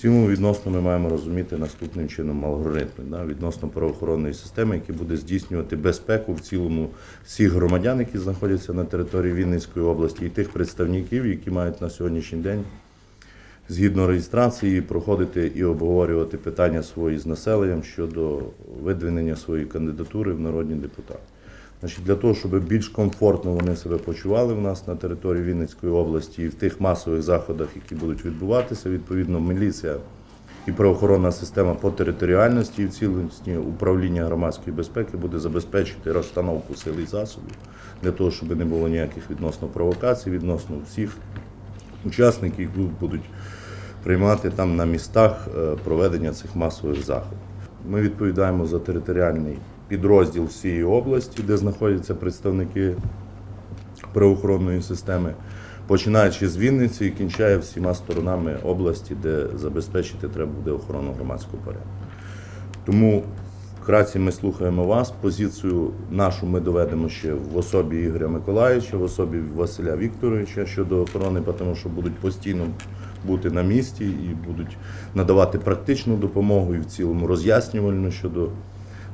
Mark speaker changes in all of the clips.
Speaker 1: Цьому відносно ми маємо розуміти наступним чином алгоритми да, відносно правоохоронної системи, які буде здійснювати безпеку в цілому всіх громадян, які знаходяться на території Вінницької області, і тих представників, які мають на сьогоднішній день згідно реєстрації проходити і обговорювати питання свої з населенням щодо видвинення своєї кандидатури в народні депутати. Значить, для того, щоб більш комфортно вони себе почували в нас на території Вінницької області і в тих масових заходах, які будуть відбуватися, відповідно, міліція і правоохоронна система по територіальності і в цілості управління громадської безпеки буде забезпечити розстановку сил і засобів для того, щоб не було ніяких відносно провокацій, відносно всіх учасників, які будуть приймати там на містах е, проведення цих масових заходів. Ми відповідаємо за територіальний підрозділ всієї області, де знаходяться представники правоохоронної системи, починаючи з Вінниці і кінчає всіма сторонами області, де забезпечити треба буде охорону громадського порядку. Тому вкратці ми слухаємо вас. Позицію нашу ми доведемо ще в особі Ігоря Миколаївича, в особі Василя Вікторовича щодо охорони, тому що будуть постійно бути на місці і будуть надавати практичну допомогу і в цілому роз'яснювальну щодо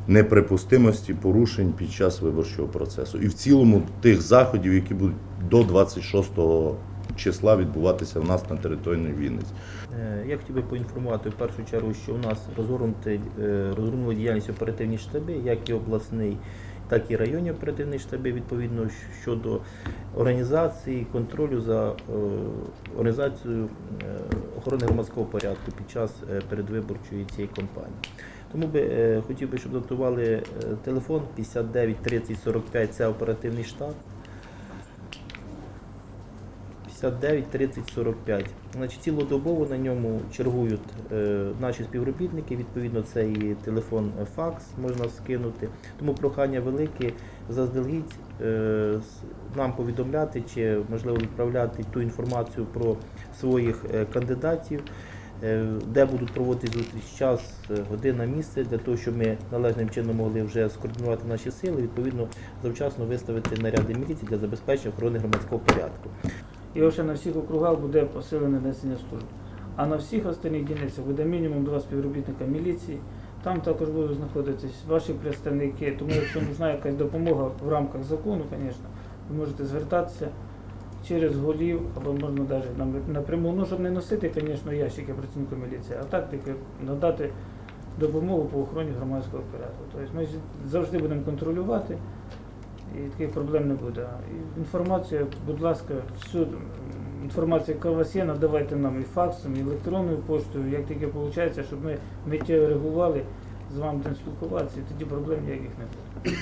Speaker 1: неприпустимості порушень під час виборчого процесу. І в цілому тих заходів, які будуть до 26 числа відбуватися в нас на території Вінниці.
Speaker 2: Е, Я хотів би поінформувати в першу чергу, що у нас е, розгорнули діяльність оперативні штаби, як і обласний, так і районні оперативні штаби, відповідно щодо організації, контролю за е, організацією охорони громадського порядку під час передвиборчої цієї кампанії. Тому би е, хотів би, щоб датували е, телефон 59 30 45, це оперативний штаб. 59 30 45. Значить, цілодобово на ньому чергують е, наші співробітники. Відповідно, це і телефон факс можна скинути. Тому прохання велике заздалегідь нам повідомляти чи можливо відправляти ту інформацію про своїх кандидатів. Е, Де будуть проводити зустріч час, е, година, місце для того, щоб ми належним чином могли вже скоординувати наші сили, відповідно завчасно виставити наряди міліції для забезпечення охорони громадського порядку.
Speaker 3: І лише на всіх округах буде посилене несення служби. А на всіх остальних дільницях буде мінімум два співробітника міліції. Там також будуть знаходитись ваші представники. Тому якщо нужна якась допомога в рамках закону, звісно, ви можете звертатися через голів або можна навіть напряму. Ну, щоб не носити, звісно, ящики працівнику міліції, а так тільки надати допомогу по охороні громадського порядку. Тобто ми завжди будемо контролювати і таких проблем не буде. І інформація, будь ласка, всю м, інформацію, яка у вас є, надавайте нам і факсом, і електронною поштою, як тільки виходить, щоб ми миттєво реагували, з вами будемо спілкуватися, і тоді проблем ніяких не буде.